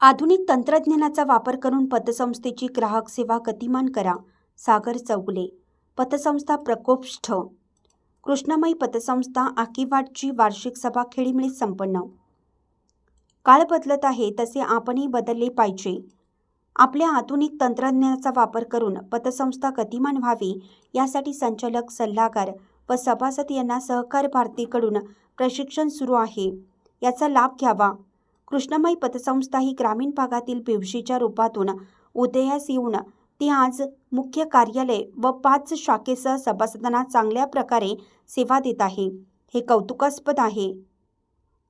आधुनिक तंत्रज्ञानाचा वापर करून पतसंस्थेची ग्राहक सेवा गतिमान करा सागर चौगुले. पतसंस्था प्रकोष्ठ. कृष्णमयी पतसंस्था आकिवाटची वार्षिक सभा खेळीमेळीत संपन्न. काळ बदलत आहे तसे आपणही बदलले पाहिजे. आपल्या आधुनिक तंत्रज्ञानाचा वापर करून पतसंस्था गतिमान व्हावी यासाठी संचालक सल्लागार व सभासद यांना सहकार भारतीकडून प्रशिक्षण सुरू आहे. याचा लाभ घ्यावा. कृष्णमयी पतसंस्था ही ग्रामीण भागातील पिवशीच्या रूपातून उदयास येऊन ती आज मुख्य कार्यालय व पाच शाखेसह सभासदांना चांगल्या प्रकारे सेवा देत आहे. हे कौतुकास्पद आहे.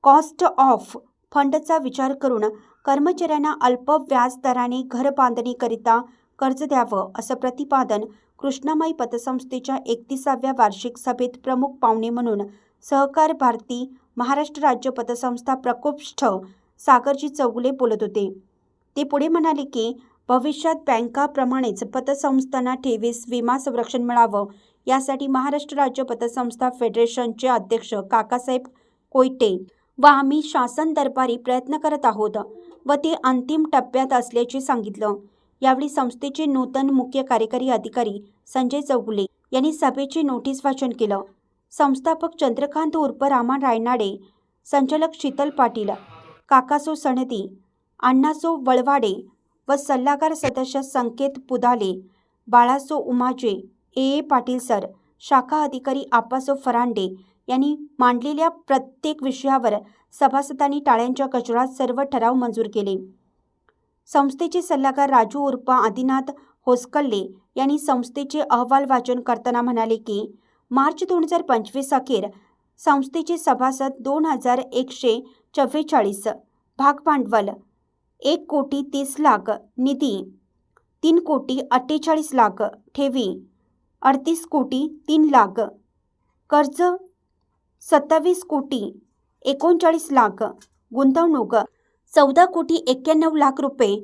कॉस्ट ऑफ फंडचा विचार करून कर्मचाऱ्यांना अल्प व्याज दराने घर बांधणीकरिता कर्ज द्यावं असं प्रतिपादन कृष्णामाई पतसंस्थेच्या एकतीसाव्या वार्षिक सभेत प्रमुख पाहुणे म्हणून सहकार भारती महाराष्ट्र राज्य पतसंस्था प्रकोष्ठ सागरजी चौगुले बोलत होते. ते पुढे म्हणाले की भविष्यात बँकाप्रमाणेच पतसंस्थांना ठेवीस विमा संरक्षण मिळावं यासाठी महाराष्ट्र राज्य पतसंस्था फेडरेशनचे अध्यक्ष काकासाहेब कोयटे व आम्ही शासन दरबारी प्रयत्न करत आहोत व ते अंतिम टप्प्यात असल्याचे सांगितलं. यावेळी संस्थेचे नूतन मुख्य कार्यकारी अधिकारी संजय चौगुले यांनी सभेचे नोटीस वाचन केलं. संस्थापक चंद्रकांत उर्फ रामा रायनाडे संचालक शीतल पाटील काकासो सणती अण्णासो वळवाडे व सल्लागार सदस्य संकेत पुदाले बाळासो उमाजे ए. ए. पाटील सर शाखा अधिकारी आप्पासो फरांडे यांनी मांडलेल्या प्रत्येक विषयावर सभासदांनी टाळ्यांच्या गजरात सर्व ठराव मंजूर केले. संस्थेचे सल्लागार राजू उर्फ आदिनाथ होसकल्ले यांनी संस्थेचे अहवाल वाचन करताना म्हणाले की मार्च दोन हजार पंचवीस अखेर संस्थेचे सभासद दोन हजार एकशे चव्वेचाळीस भागभांडवल एक कोटी तीस लाख निधी तीन कोटी अठ्ठेचाळीस लाख ठेवी अडतीस कोटी तीन लाख कर्ज सत्तावीस कोटी एकोणचाळीस लाख गुंतवणूक चौदा कोटी एक्क्याण्णव लाख रुपये.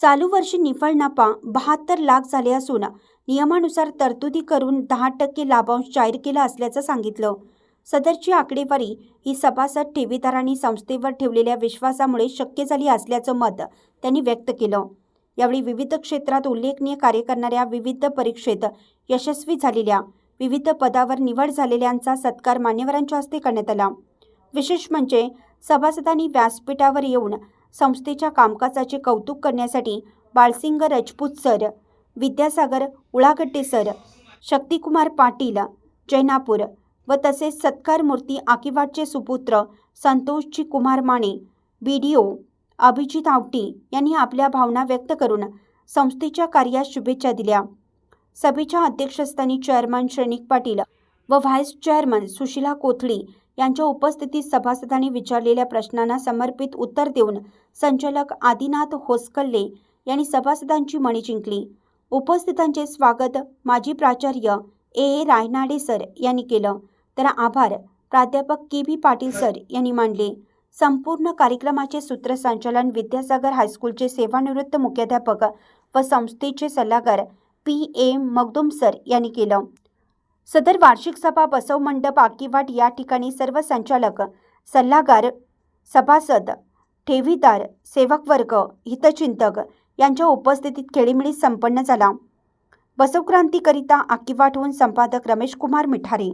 चालू वर्षी निफळ नफा बहात्तर लाख झाले असून नियमानुसार तरतुदी करून दहा टक्के लाभांश जाहीर केला असल्याचं सांगितलं. सदरची आकडेवारी ही सभासद ठेवीदारांनी संस्थेवर ठेवलेल्या विश्वासामुळे शक्य झाली असल्याचं मत त्यांनी व्यक्त केलं. यावेळी विविध क्षेत्रात उल्लेखनीय कार्य करणाऱ्या विविध परीक्षेत यशस्वी झालेल्या विविध पदावर निवड झालेल्यांचा सत्कार मान्यवरांच्या हस्ते करण्यात आला. विशेष म्हणजे सभासदांनी व्यासपीठावर येऊन संस्थेच्या कामकाजाचे कौतुक करण्यासाठी बाळसिंग रजपूत सर विद्यासागर उळागड्डे सर शक्तिकुमार पाटील जैनापूर व तसेच सत्कार मूर्ती आकिवाटचे सुपुत्र Santoshji Kumar Mane B D O Abhijit Awati यांनी आपल्या भावना व्यक्त करून संस्थेच्या कार्यास शुभेच्छा दिल्या. सभेच्या अध्यक्षस्थानी चेअरमन श्रेणिक पाटील व व्हाईस चेअरमन सुशिला कोथळी यांच्या उपस्थितीत सभासदांनी विचारलेल्या प्रश्नांना समर्पित उत्तर देऊन संचालक आदिनाथ होसकल्ले यांनी सभासदांची मणी जिंकली. उपस्थितांचे स्वागत माजी प्राचार्य ए. ए. रायनाडे सर यांनी केलं. तर आभार. प्राध्यापक के. व्ही पाटील सर यांनी मानले. संपूर्ण कार्यक्रमाचे सूत्रसंचालन विद्यासागर हायस्कूलचे सेवानिवृत्त मुख्याध्यापक व संस्थेचे सल्लागार पी. ए. मगदुम सर यांनी केलं. सदर वार्षिक सभा बसव मंडप आकिवाट या ठिकाणी सर्व संचालक सल्लागार सभासद ठेवीदार सेवक वर्ग हितचिंतक यांच्या उपस्थितीत खेळीमिळी संपन्न झाला. बसवक्रांतीकरिता आकिवाटहून संपादक रमेश कुमार मिठारे